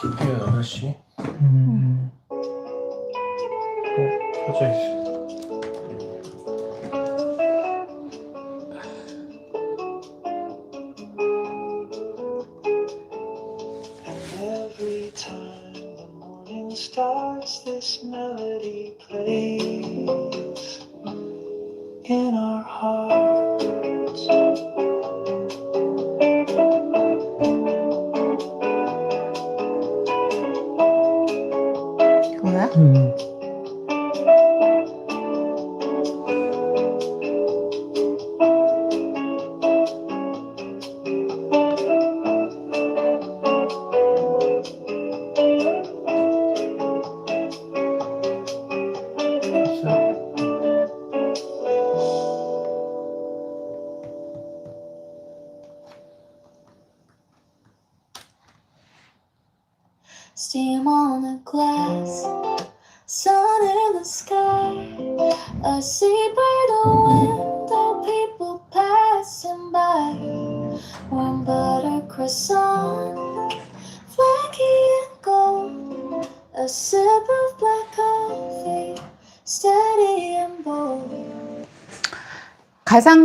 드디어 8시 음, 어, 켜져 있어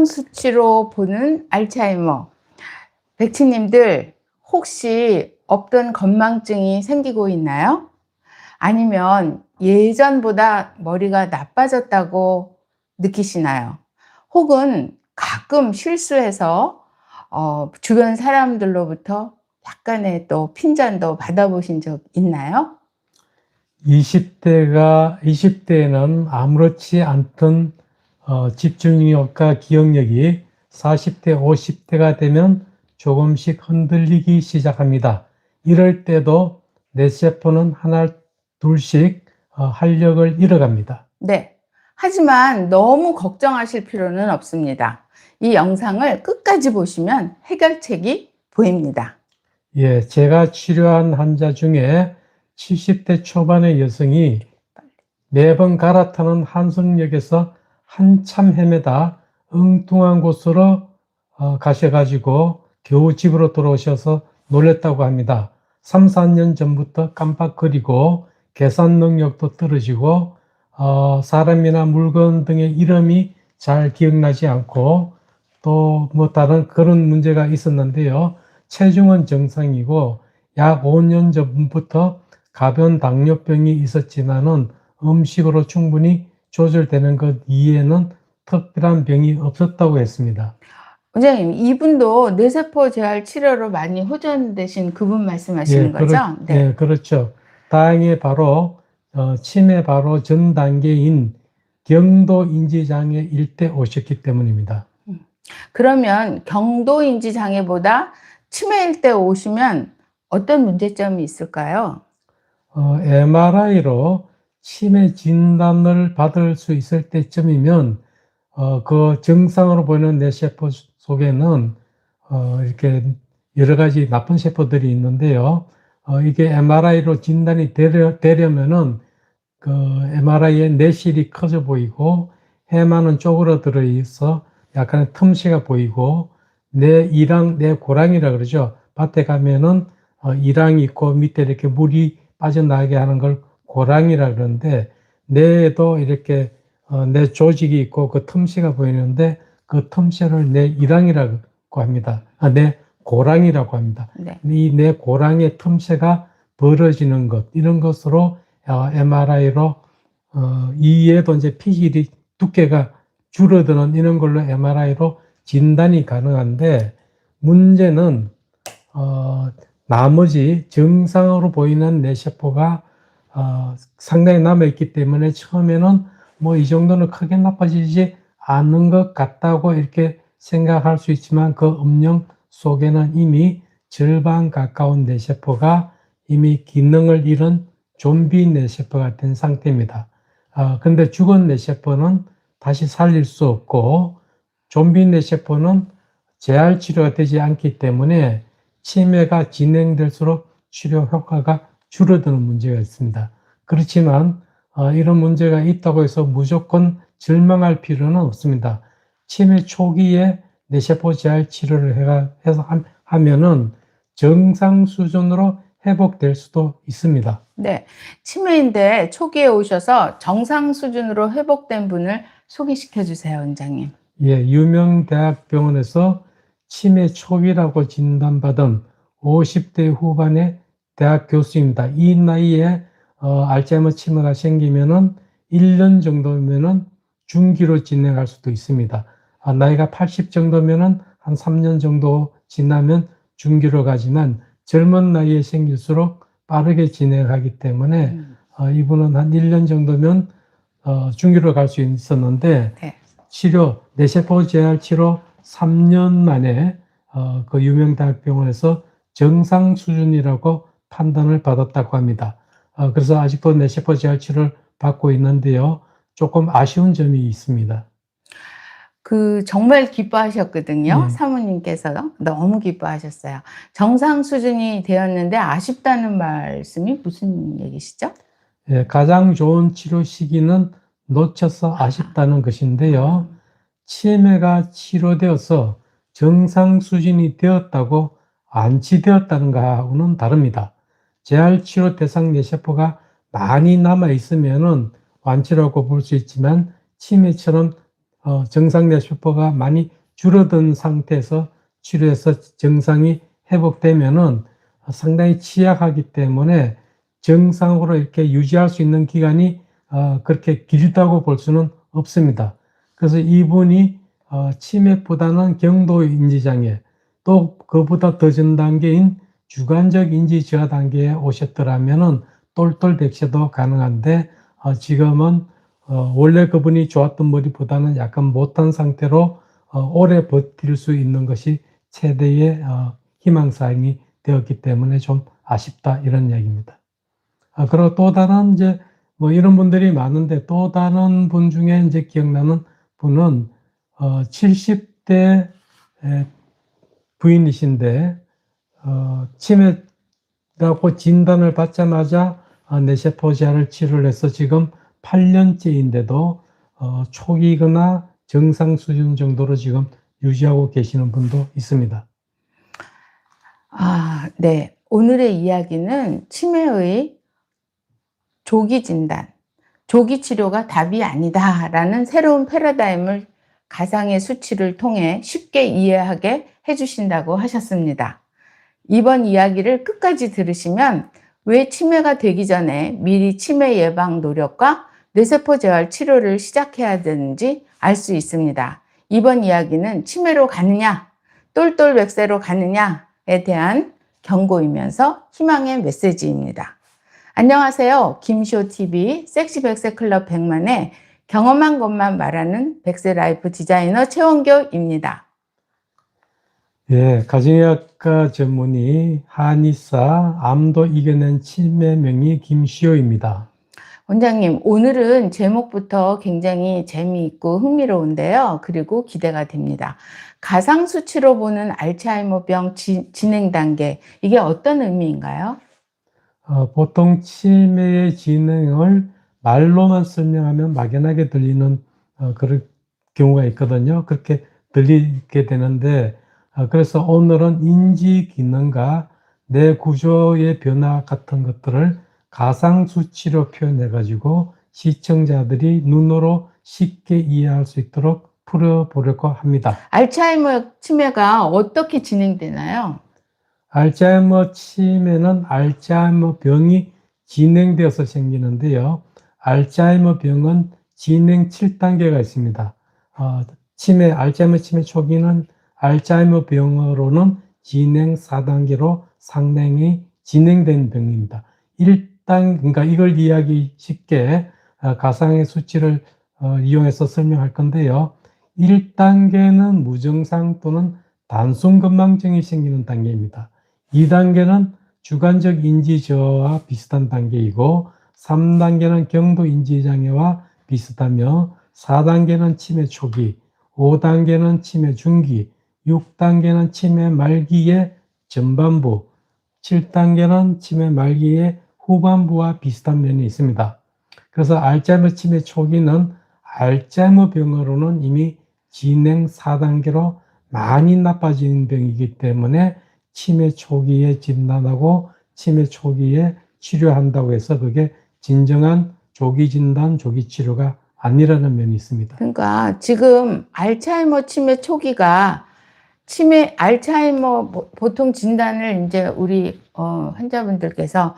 가상 수치로 보는 알츠하이머. 백치님들 혹시 없던 건망증이 생기고 있나요? 아니면 예전보다 머리가 나빠졌다고 느끼시나요? 혹은 가끔 실수해서 어, 주변 사람들로부터 약간의 또 핀잔도 받아보신 적 있나요? 20대가 20대에는 아무렇지 않던 어, 집중력과 기억력이 40대, 50대가 되면 조금씩 흔들리기 시작합니다. 이럴 때도 뇌세포는 하나, 둘씩 어, 활력을 잃어갑니다. 네. 하지만 너무 걱정하실 필요는 없습니다. 이 영상을 끝까지 보시면 해결책이 보입니다. 예, 제가 치료한 환자 중에 70대 초반의 여성이 매번 갈아타는 한성역에서 한참 헤매다 엉뚱한 곳으로 어, 가셔가지고 겨우 집으로 돌아오셔서 놀랬다고 합니다. 3, 4년 전부터 깜빡거리고 계산 능력도 떨어지고 어, 사람이나 물건 등의 이름이 잘 기억나지 않고 또 뭐 다른 그런 문제가 있었는데요. 체중은 정상이고 약 5년 전부터 가변 당뇨병이 있었지만은 음식으로 충분히 조절되는 것 이외에는 특별한 병이 없었다고 했습니다. 원장님, 이분도 뇌세포 재활 치료로 많이 호전되신 그분 말씀하시는 예, 거죠? 그렇, 예, 그렇죠. 다행히 바로 어, 치매 바로 전 단계인 경도 인지 장애 일때 오셨기 때문입니다. 그러면 경도 인지 장애보다 치매일 때 오시면 어떤 문제점이 있을까요? 어, MRI로 치매 진단을 받을 수 있을 때쯤이면 어, 그 정상으로 보이는 뇌세포 속에는 어, 이렇게 여러 가지 나쁜 세포들이 있는데요. 어, 이게 MRI로 진단이 되려, 되려면은 그 MRI의 내실이 커져 보이고 해마는 쪼그러들어 있어 약간의 틈새가 보이고 내 이랑 내 고랑이라 그러죠. 밭에 가면은 어, 이랑이 있고 밑에 이렇게 물이 빠져나가게 하는 걸 고랑이라 그러는데 뇌에도 이렇게 어, 내 조직이 있고 그 틈새가 보이는데 그 틈새를 내 이랑이라고 합니다. 아, 내 고랑이라고 합니다. 네. 이내 고랑의 틈새가 벌어지는 것 이런 것으로 어, MRI로 어, 이에도 이제 피질이 두께가 줄어드는 이런 걸로 MRI로 진단이 가능한데 문제는 어, 나머지 정상으로 보이는 뇌세포가 어, 상당히 남아있기 때문에 처음에는 뭐 이 정도는 크게 나빠지지 않는 것 같다고 이렇게 생각할 수 있지만 그 음영 속에는 이미 절반 가까운 뇌세포가 이미 기능을 잃은 좀비 뇌세포가 된 상태입니다. 아, 근데 죽은 뇌세포는 다시 살릴 수 없고 좀비 뇌세포는 재활 치료가 되지 않기 때문에 치매가 진행될수록 치료 효과가 줄어드는 문제가 있습니다. 그렇지만 어, 이런 문제가 있다고 해서 무조건 절망할 필요는 없습니다. 치매 초기에 뇌세포 재활 치료를 해가, 해서 함- 하면은 정상 수준으로 회복될 수도 있습니다. 네. 치매인데 초기에 오셔서 정상 수준으로 회복된 분을 소개시켜 주세요, 원장님. 예, 유명 대학병원에서 치매 초기라고 진단받은 50대 후반의 대학 교수입니다. 이 나이에 어, 알츠하이머 치매가 생기면은 1년 정도면은 중기로 진행할 수도 있습니다. 아, 나이가 80 정도면은 한 3년 정도 지나면 중기로 가지만 젊은 나이에 생길수록 빠르게 진행하기 때문에 음, 어, 이분은 한 1년 정도면 어, 중기로 갈 수 있었는데 네. 치료 뇌세포 재활 치료 3년 만에 어, 그 유명 대학병원에서 정상 수준이라고 판단을 받았다고 합니다. 어, 그래서 아직도 뇌세포 재활 치료를 받고 있는데요. 조금 아쉬운 점이 있습니다. 그 정말 기뻐하셨거든요. 네. 사모님께서 너무 기뻐하셨어요. 정상 수준이 되었는데 아쉽다는 말씀이 무슨 얘기시죠? 예, 가장 좋은 치료 시기는 놓쳐서 아쉽다는 것인데요. 치매가 치료되어서 정상 수준이 되었다고 안치되었다는 가하고는 다릅니다. 재활 치료 대상 뇌세포가 많이 남아 있으면은 완치라고 볼 수 있지만 치매처럼 어, 정상 뇌세포가 많이 줄어든 상태에서 치료해서 정상이 회복되면은 상당히 취약하기 때문에 정상으로 이렇게 유지할 수 있는 기간이 어, 그렇게 길다고 볼 수는 없습니다. 그래서 이분이 어, 치매보다는 경도 인지장애 또 그보다 더 전 단계인 주관적 인지 저하 단계에 오셨더라면은 똘똘 백세도 가능한데 어, 지금은 어, 원래 그분이 좋았던 머리보다는 약간 못한 상태로 어, 오래 버틸 수 있는 것이 최대의 어, 희망사항이 되었기 때문에 좀 아쉽다 이런 이야기입니다. 아, 그리고 또 다른 이제 뭐 이런 분들이 많은데 또 다른 분 중에 이제 기억나는 분은 어, 70대 부인이신데 어, 치매라고 진단을 받자마자 어, 뇌세포 재활을 치료를 해서 지금 8년째인데도 어, 초기거나 정상 수준 정도로 지금 유지하고 계시는 분도 있습니다. 아, 네. 오늘의 이야기는 치매의 조기 진단, 조기 치료가 답이 아니다라는 새로운 패러다임을 가상의 수치를 통해 쉽게 이해하게 해주신다고 하셨습니다. 이번 이야기를 끝까지 들으시면 왜 치매가 되기 전에 미리 치매 예방 노력과 뇌세포 재활 치료를 시작해야 되는지 알 수 있습니다. 이번 이야기는 치매로 가느냐, 똘똘 백세로 가느냐에 대한 경고이면서 희망의 메시지입니다. 안녕하세요. 김쇼TV 섹시백세 클럽 100만의 경험한 것만 말하는 백세 라이프 디자이너 최원교입니다. 예, 가정의학 과 전문의 한의사 암도 이겨낸 치매명의 김시호입니다. 원장님, 오늘은 제목부터 굉장히 재미있고 흥미로운데요. 그리고 기대가 됩니다. 가상 수치로 보는 알츠하이머병 지- 진행 단계, 이게 어떤 의미인가요? 어, 보통 치매의 진행을 말로만 설명하면 막연하게 들리는 어, 그런 경우가 있거든요. 그렇게 들리게 되는데 어, 그래서 오늘은 인지 기능과 뇌 구조의 변화 같은 것들을 가상 수치로 표현해 가지고 시청자들이 눈으로 쉽게 이해할 수 있도록 풀어보려고 합니다. 알츠하이머 치매가 어떻게 진행되나요? 알츠하이머 치매는 알츠하이머 병이 진행되어서 생기는데요. 알츠하이머 병은 진행 7단계가 있습니다. 어, 치매, 알츠하이머 치매 초기는 알츠하이머 병으로는 진행 4단계로 상당히 진행된 병입니다. 1단, 그러니까 이걸 이해하기 쉽게 어, 가상의 수치를 어, 이용해서 설명할 건데요. 1단계는 무증상 또는 단순 건망증이 생기는 단계입니다. 2단계는 주관적 인지 저하와 비슷한 단계이고 3단계는 경도 인지 장애와 비슷하며 4단계는 치매 초기, 5단계는 치매 중기, 6단계는 치매 말기의 전반부, 7단계는 치매 말기의 후반부와 비슷한 면이 있습니다. 그래서 알츠하이머 치매 초기는 알츠하이머 병으로는 이미 진행 4단계로 많이 나빠진 병이기 때문에 치매 초기에 진단하고 치매 초기에 치료한다고 해서 그게 진정한 조기 진단, 조기 치료가 아니라는 면이 있습니다. 그러니까 지금 알츠하이머 치매 초기가 치매 알츠하이머 보- 보통 진단을 이제 우리 어, 환자분들께서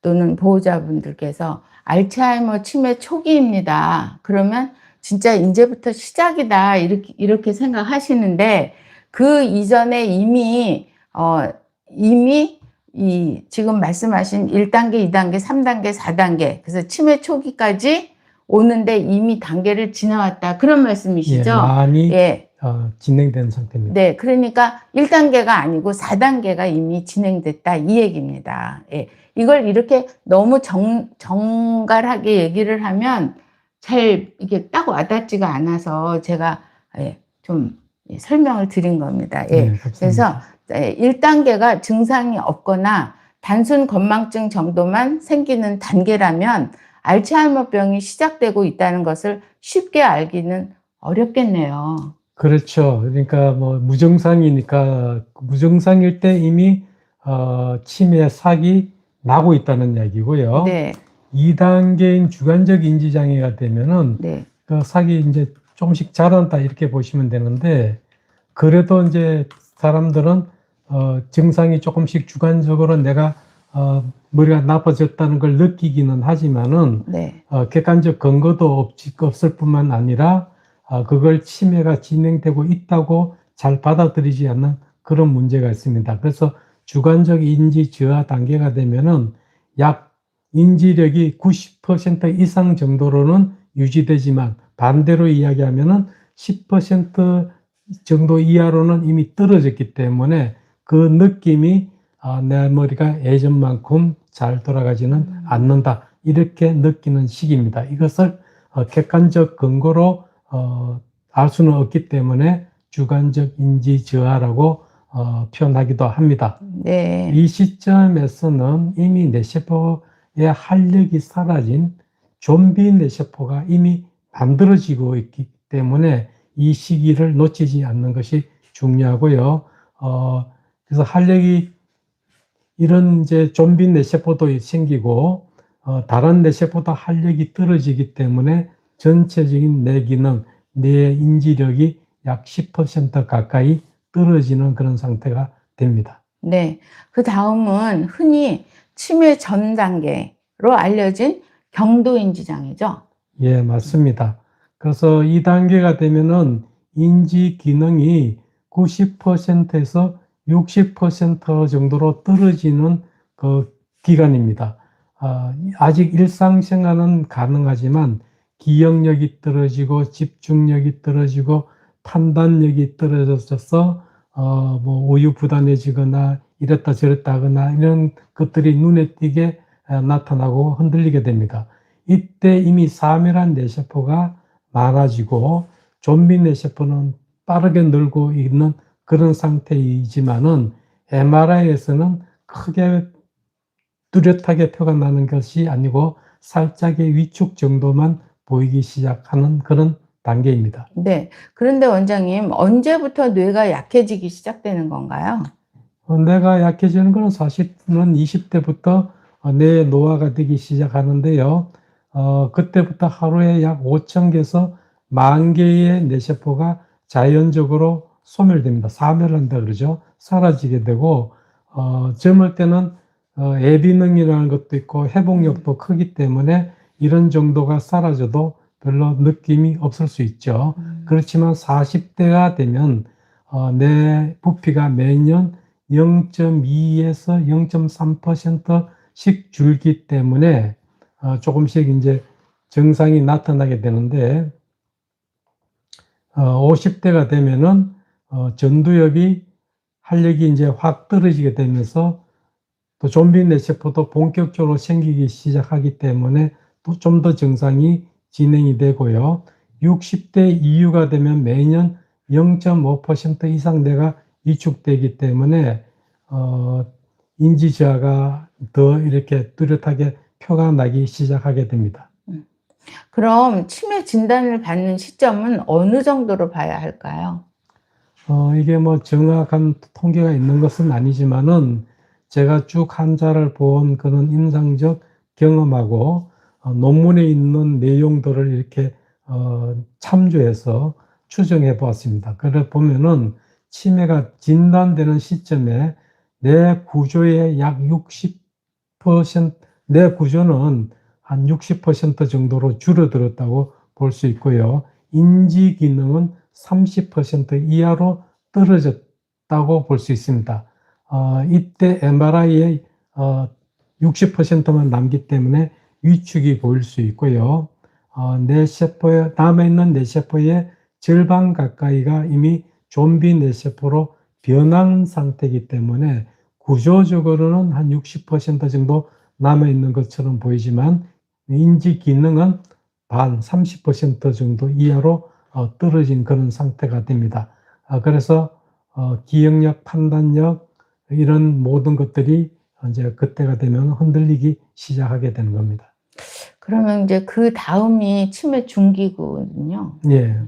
또는 보호자분들께서 알츠하이머 치매 초기입니다. 그러면 진짜 이제부터 시작이다 이렇게 이렇게 생각하시는데 그 이전에 이미 어 이미 이 지금 말씀하신 1단계, 2단계, 3단계, 4단계 그래서 치매 초기까지 오는데 이미 단계를 지나왔다 그런 예, 말씀이시죠? 많이 예. 어, 진행된 상태입니다. 네, 그러니까 1단계가 아니고 4단계가 이미 진행됐다 이 얘기입니다. 예. 이걸 이렇게 너무 정, 정갈하게 얘기를 하면 잘 이게 딱 와닿지가 않아서 제가 예, 좀 예, 설명을 드린 겁니다. 예. 네. 그래서 예, 1단계가 증상이 없거나 단순 건망증 정도만 생기는 단계라면 알츠하이머병이 시작되고 있다는 것을 쉽게 알기는 어렵겠네요. 그렇죠. 그러니까 뭐 무증상이니까 무증상일 때 이미 어, 치매 사기 나고 있다는 이야기고요. 네, 2단계인 주관적 인지 장애가 되면은 네, 그 사기 이제 조금씩 자란다 이렇게 보시면 되는데 그래도 이제 사람들은 어, 증상이 조금씩 주관적으로 내가 어, 머리가 나빠졌다는 걸 느끼기는 하지만은 네, 어, 객관적 근거도 없, 없을 뿐만 아니라 어, 그걸 치매가 진행되고 있다고 잘 받아들이지 않는 그런 문제가 있습니다. 그래서 주관적 인지 저하 단계가 되면은 약 인지력이 90% 이상 정도로는 유지되지만 반대로 이야기하면은 10% 정도 이하로는 이미 떨어졌기 때문에 그 느낌이 아, 내 머리가 예전만큼 잘 돌아가지는 않는다. 이렇게 느끼는 시기입니다. 이것을 어, 객관적 근거로 어, 알 수는 없기 때문에 주관적 인지 저하라고 어, 표현하기도 합니다. 네, 이 시점에서는 이미 뇌세포의 활력이 사라진 좀비 뇌세포가 이미 만들어지고 있기 때문에 이 시기를 놓치지 않는 것이 중요하고요. 어, 그래서 활력이 이런 이제 좀비 뇌세포도 생기고 어, 다른 뇌세포도 활력이 떨어지기 때문에 전체적인 뇌 기능, 뇌 인지력이 약 10% 가까이 떨어지는 그런 상태가 됩니다. 네. 그 다음은 흔히 치매 전 단계로 알려진 경도인지 장애죠. 예, 맞습니다. 그래서 2단계가 되면은 인지 기능이 90%에서 60% 정도로 떨어지는 그 기간입니다. 아, 아직 일상생활은 가능하지만 기억력이 떨어지고 집중력이 떨어지고 판단력이 떨어져서 어, 뭐 우유 부단해지거나 이랬다 저랬다 하거나 이런 것들이 눈에 띄게 어, 나타나고 흔들리게 됩니다. 이때 이미 사멸한 뇌세포가 많아지고 좀비 뇌세포는 빠르게 늘고 있는 그런 상태이지만은 MRI에서는 크게 뚜렷하게 표가 나는 것이 아니고 살짝의 위축 정도만 보이기 시작하는 그런 단계입니다. 네. 그런데 원장님, 언제부터 뇌가 약해지기 시작되는 건가요? 어, 뇌가 약해지는 것은 사실은 20대부터 뇌 노화가 되기 시작하는데요. 어, 그때부터 하루에 약 5천 개에서 만 개의 뇌세포가 자연적으로 소멸됩니다. 사멸한다 그러죠. 사라지게 되고 어, 젊을 때는 어, 애비능이라는 것도 있고 회복력도 크기 때문에 이런 정도가 사라져도 별로 느낌이 없을 수 있죠. 그렇지만 40대가 되면 어, 내 부피가 매년 0.2에서 0.3%씩 줄기 때문에 어, 조금씩 이제 증상이 나타나게 되는데 어, 50대가 되면은 어, 전두엽이 활력이 이제 확 떨어지게 되면서 또 좀비 뇌세포도 본격적으로 생기기 시작하기 때문에 또 좀 더 증상이 진행이 되고요. 60대 이후가 되면 매년 0.5% 이상 뇌가 위축되기 때문에 어, 인지 저하가 더 이렇게 뚜렷하게 표가 나기 시작하게 됩니다. 그럼 치매 진단을 받는 시점은 어느 정도로 봐야 할까요? 어, 이게 뭐 정확한 통계가 있는 것은 아니지만은 제가 쭉 환자를 본 그런 임상적 경험하고 어, 논문에 있는 내용들을 이렇게 어, 참조해서 추정해 보았습니다. 그래 보면은 치매가 진단되는 시점에 내 구조의 약 60%, 내 구조는 한 60% 정도로 줄어들었다고 볼 수 있고요. 인지 기능은 30% 이하로 떨어졌다고 볼 수 있습니다. 어, 이때 MRI에 어, 60%만 남기 때문에 위축이 보일 수 있고요. 어, 뇌세포에 남아 있는 뇌세포의 절반 가까이가 이미 좀비 뇌세포로 변한 상태이기 때문에 구조적으로는 한 60% 정도 남아 있는 것처럼 보이지만 인지 기능은 반 30% 정도 이하로 어, 떨어진 그런 상태가 됩니다. 아, 그래서 어, 기억력, 판단력 이런 모든 것들이 이제 그때가 되면 흔들리기 시작하게 되는 겁니다. 그러면 이제 그 다음이 치매 중기거든요. 예.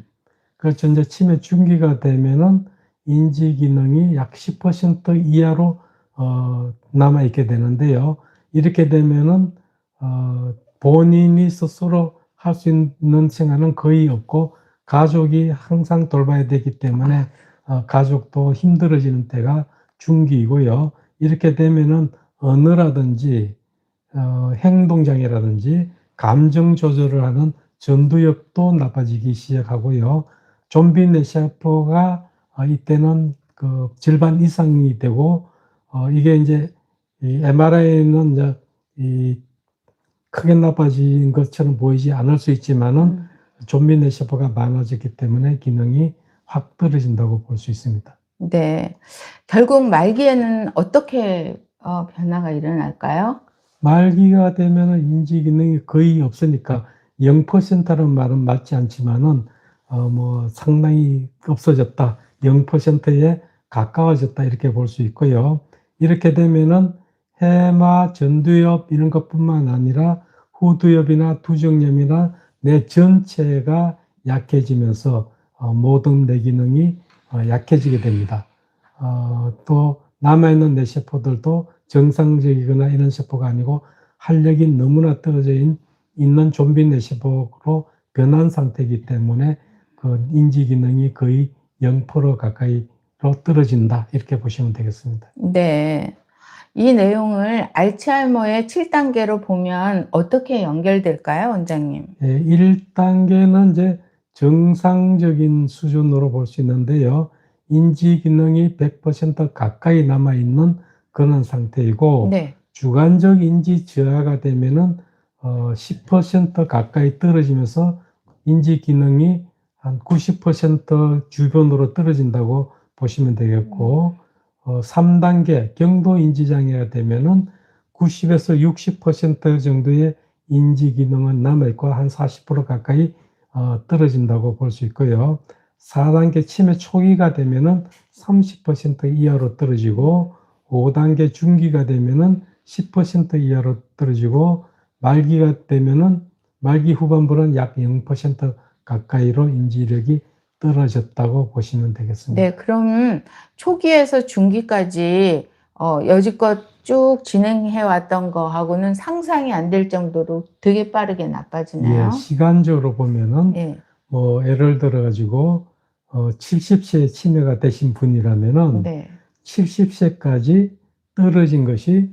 그렇죠. 이제 치매 중기가 되면은 인지 기능이 약 10% 이하로 어, 남아 있게 되는데요. 이렇게 되면은 어, 본인이 스스로 할 수 있는 생활은 거의 없고 가족이 항상 돌봐야 되기 때문에 어, 가족도 힘들어지는 때가 중기이고요. 이렇게 되면은 언어라든지 어, 행동장애라든지 감정 조절을 하는 전두엽도 나빠지기 시작하고요. 좀비 뇌세포가 어, 이때는 그 절반 이상이 되고 어, 이게 이제 이 MRI는 이제 이 크게 나빠진 것처럼 보이지 않을 수 있지만은 음. 좀비 뇌세포가 많아졌기 때문에 기능이 확 떨어진다고 볼 수 있습니다. 네. 결국 말기에는 어떻게 어, 변화가 일어날까요? 말기가 되면은 인지 기능이 거의 없으니까 0%라는 말은 맞지 않지만은 어 뭐 상당히 없어졌다. 0%에 가까워졌다 이렇게 볼 수 있고요. 이렇게 되면은 해마, 전두엽 이런 것뿐만 아니라 후두엽이나 두정염이나 뇌 전체가 약해지면서 어, 모든 뇌 기능이 어, 약해지게 됩니다. 어, 또 남아있는 뇌세포들도 정상적이거나 이런 세포가 아니고 활력이 너무나 떨어져 있- 있는 좀비 뇌세포로 변한 상태이기 때문에 그 인지 기능이 거의 0% 가까이로 떨어진다 이렇게 보시면 되겠습니다. 네. 이 내용을 알츠하이머의 7단계로 보면 어떻게 연결될까요, 원장님? 예, 1단계는 이제 정상적인 수준으로 볼 수 있는데요. 인지 기능이 100% 가까이 남아 있는 그런 상태이고 네. 주관적 인지 저하가 되면은 어, 10% 가까이 떨어지면서 인지 기능이 한 90% 주변으로 떨어진다고 보시면 되겠고 어, 3단계 경도 인지 장애가 되면은 90에서 60% 정도의 인지 기능은 남아 있고 한 40% 가까이 어, 떨어진다고 볼 수 있고요. 4단계 치매 초기가 되면은 30% 이하로 떨어지고 5단계 중기가 되면은 10% 이하로 떨어지고 말기가 되면은 말기 후반부는 약 0% 가까이로 인지력이 떨어졌다고 보시면 되겠습니다. 네, 그럼 초기에서 중기까지 어, 여지껏 쭉 진행해 왔던 거하고는 상상이 안 될 정도로 되게 빠르게 나빠지나요? 예, 시간적으로 보면은 예. 뭐 예를 들어 가지고 어 70세 치매가 되신 분이라면은 네. 70세까지 떨어진 것이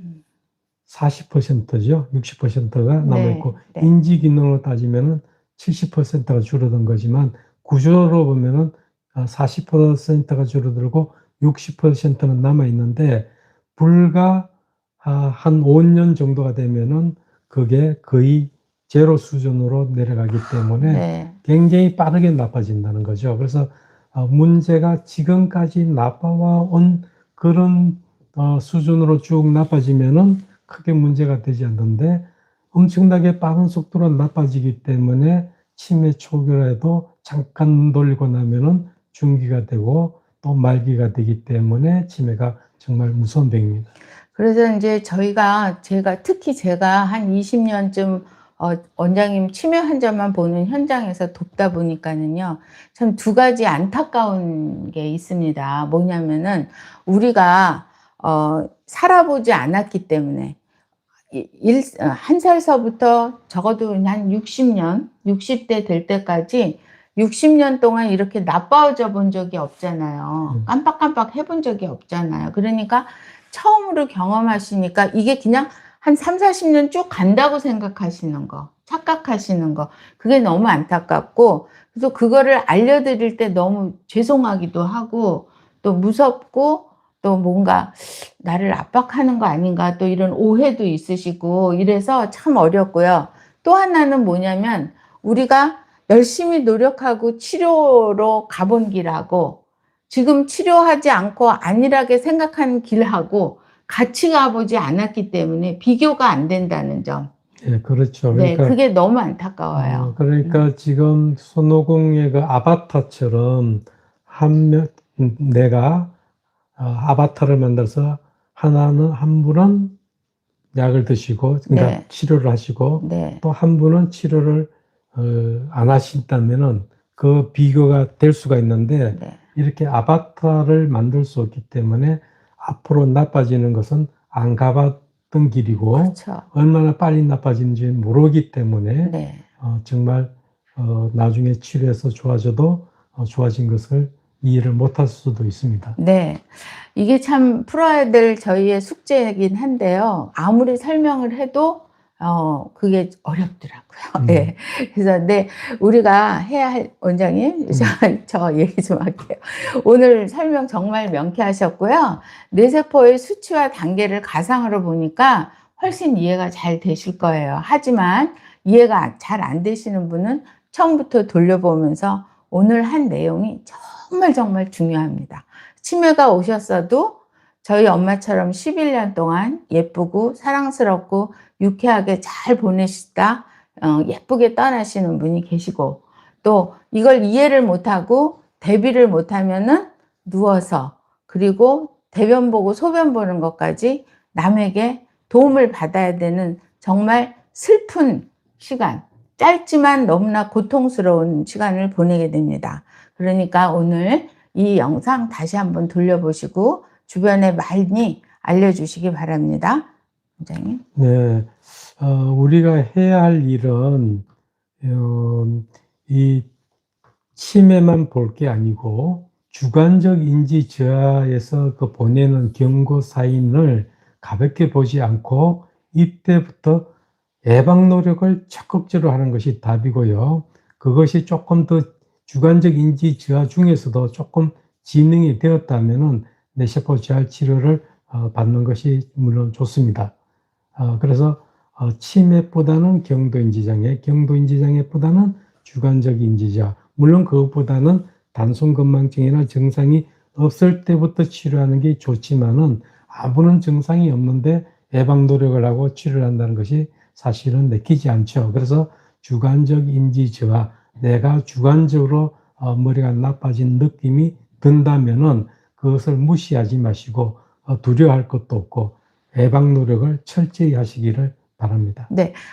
40%죠. 60%가 남아 네, 있고 네. 인지 기능으로 따지면은 70%가 줄어든 거지만 구조로 보면은 40%가 줄어들고 60%는 남아 있는데 불과 아, 한 5년 정도가 되면은 그게 거의 제로 수준으로 내려가기 때문에 네. 굉장히 빠르게 나빠진다는 거죠. 그래서 어, 문제가 지금까지 나빠와 온 그런 어, 수준으로 쭉 나빠지면은 크게 문제가 되지 않는데 엄청나게 빠른 속도로 나빠지기 때문에 치매 초기라도 잠깐 돌리고 나면은 중기가 되고 또 말기가 되기 때문에 치매가 정말 무서운 병입니다. 그래서 이제 저희가 제가 특히 제가 한 20년쯤 어, 원장님 치매 환자만 보는 현장에서 돕다 보니까는요, 참 두 가지 안타까운 게 있습니다. 뭐냐면은 우리가 어, 살아보지 않았기 때문에 이- 일, 어, 한 살서부터 적어도 한 60년, 60대 될 때까지 60년 동안 이렇게 나빠져 본 적이 없잖아요. 음. 깜빡깜빡 해본 적이 없잖아요. 그러니까 처음으로 경험하시니까 이게 그냥 한 3, 40년 쭉 간다고 생각하시는 거, 착각하시는 거, 그게 너무 안타깝고, 그래서 그거를 알려드릴 때 너무 죄송하기도 하고, 또 무섭고, 또 뭔가 나를 압박하는 거 아닌가, 또 이런 오해도 있으시고, 이래서 참 어렵고요. 또 하나는 뭐냐면, 우리가 열심히 노력하고 치료로 가본 길하고, 지금 치료하지 않고 안일하게 생각하는 길하고, 같이 가보지 않았기 때문에 비교가 안 된다는 점. 예, 그렇죠. 네, 그러니까 그게 너무 어, 안타까워요. 그러니까 지금 손오공의 그 아바타처럼 한 명, 음, 내가 어, 아바타를 만들어서 하나는 한 분은 약을 드시고 그러니까 네. 치료를 하시고 네, 또한 분은 치료를 어, 안 하신다면은 그 비교가 될 수가 있는데 네, 이렇게 아바타를 만들 수 없기 때문에 앞으로 나빠지는 것은 안 가봤던 길이고 그렇죠. 얼마나 빨리 나빠지는지 모르기 때문에 네, 어, 정말 어, 나중에 치료해서 좋아져도 어, 좋아진 것을 이해를 못할 수도 있습니다. 네. 이게 참 풀어야 될 저희의 숙제이긴 한데요. 아무리 설명을 해도 어, 그게 어렵더라고요. 음. 네. 그래서, 네, 우리가 해야 할, 원장님, 저, 저 얘기 좀 할게요. 오늘 설명 정말 명쾌하셨고요. 뇌세포의 수치와 단계를 가상으로 보니까 훨씬 이해가 잘 되실 거예요. 하지만 이해가 잘 안 되시는 분은 처음부터 돌려보면서 오늘 한 내용이 정말 정말 중요합니다. 치매가 오셨어도 저희 엄마처럼 11년 동안 예쁘고 사랑스럽고 유쾌하게 잘 보내시다 어, 예쁘게 떠나시는 분이 계시고 또 이걸 이해를 못하고 대비를 못하면은 누워서 그리고 대변 보고 소변 보는 것까지 남에게 도움을 받아야 되는 정말 슬픈 시간 짧지만 너무나 고통스러운 시간을 보내게 됩니다. 그러니까 오늘 이 영상 다시 한번 돌려보시고 주변에 많이 알려주시기 바랍니다. 원장님. 네, 어, 우리가 해야 할 일은 어, 이 치매만 볼 게 아니고 주관적 인지 저하에서 그 보내는 경고 사인을 가볍게 보지 않고 이때부터 예방 노력을 적극적으로 하는 것이 답이고요. 그것이 조금 더 주관적 인지 저하 중에서도 조금 진행이 되었다면은 재활 치료를 어, 받는 것이 물론 좋습니다. 어, 그래서 어, 치매보다는 경도인지장애, 경도인지장애보다는 주관적 인지저하. 물론 그것보다는 단순건망증이나 증상이 없을 때부터 치료하는 게 좋지만은 아무런 증상이 없는데 예방 노력을 하고 치료를 한다는 것이 사실은 내키지 않죠. 그래서 주관적 인지 저하, 내가 주관적으로 어, 머리가 나빠진 느낌이 든다면은 그것을 무시하지 마시고 어, 두려워할 것도 없고 예방 노력을 철저히 하시기를 바랍니다.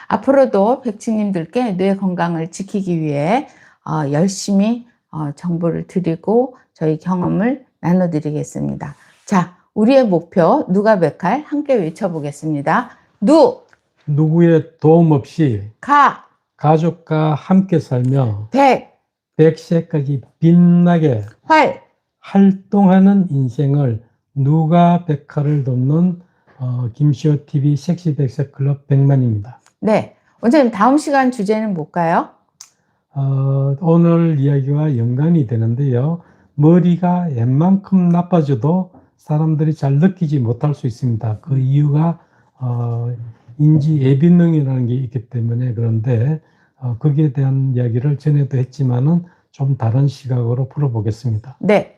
앞으로도 백치님들께 뇌 건강을 지키기 위해 어, 열심히 어, 정보를 드리고 저희 경험을 나눠드리겠습니다. 자, 우리의 목표 누가 백할 함께 외쳐보겠습니다. 누, 누구의 도움 없이 가, 가족과 함께 살며 백, 100세까지 빛나게 활. 활동하는 인생을 누가 백화를 돕는 어, 김시호 TV 섹시 백세 클럽 백만입니다. 네. 원장님, 다음 시간 주제는 뭘까요? 어, 오늘 이야기와 연관이 되는데요. 머리가 웬만큼 나빠져도 사람들이 잘 느끼지 못할 수 있습니다. 그 이유가 어, 인지 예비능이라는 게 있기 때문에 그런데 어, 거기에 대한 이야기를 전에도 했지만은 좀 다른 시각으로 풀어보겠습니다. 네.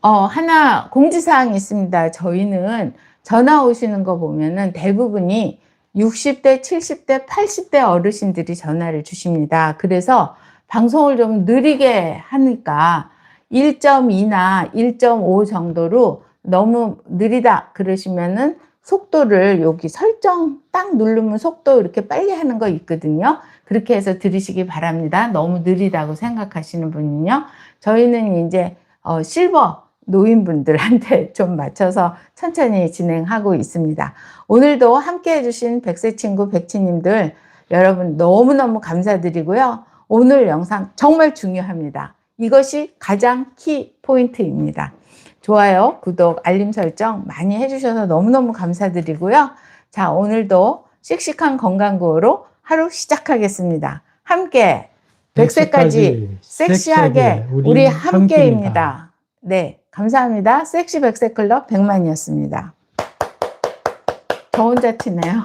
어, 하나 공지사항이 있습니다. 저희는 전화 오시는 거 보면은 대부분이 60대, 70대, 80대 어르신들이 전화를 주십니다. 그래서 방송을 좀 느리게 하니까 1.2나 1.5 정도로 너무 느리다 그러시면은 속도를 여기 설정 딱 누르면 속도 이렇게 빨리 하는 거 있거든요. 그렇게 해서 들으시기 바랍니다. 너무 느리다고 생각하시는 분은요. 저희는 이제 어, 실버 노인분들한테 좀 맞춰서 천천히 진행하고 있습니다. 오늘도 함께 해주신 백세 친구 백치님들 여러분 너무너무 감사드리고요. 오늘 영상 정말 중요합니다. 이것이 가장 키 포인트입니다. 좋아요, 구독, 알림 설정 많이 해주셔서 너무너무 감사드리고요. 자, 오늘도 씩씩한 건강구호로 하루 시작하겠습니다. 함께 100세까지 섹시하게 우리 함께입니다. 네, 감사합니다. 섹시 백세 클럽 백만이었습니다. 저 혼자 튀네요.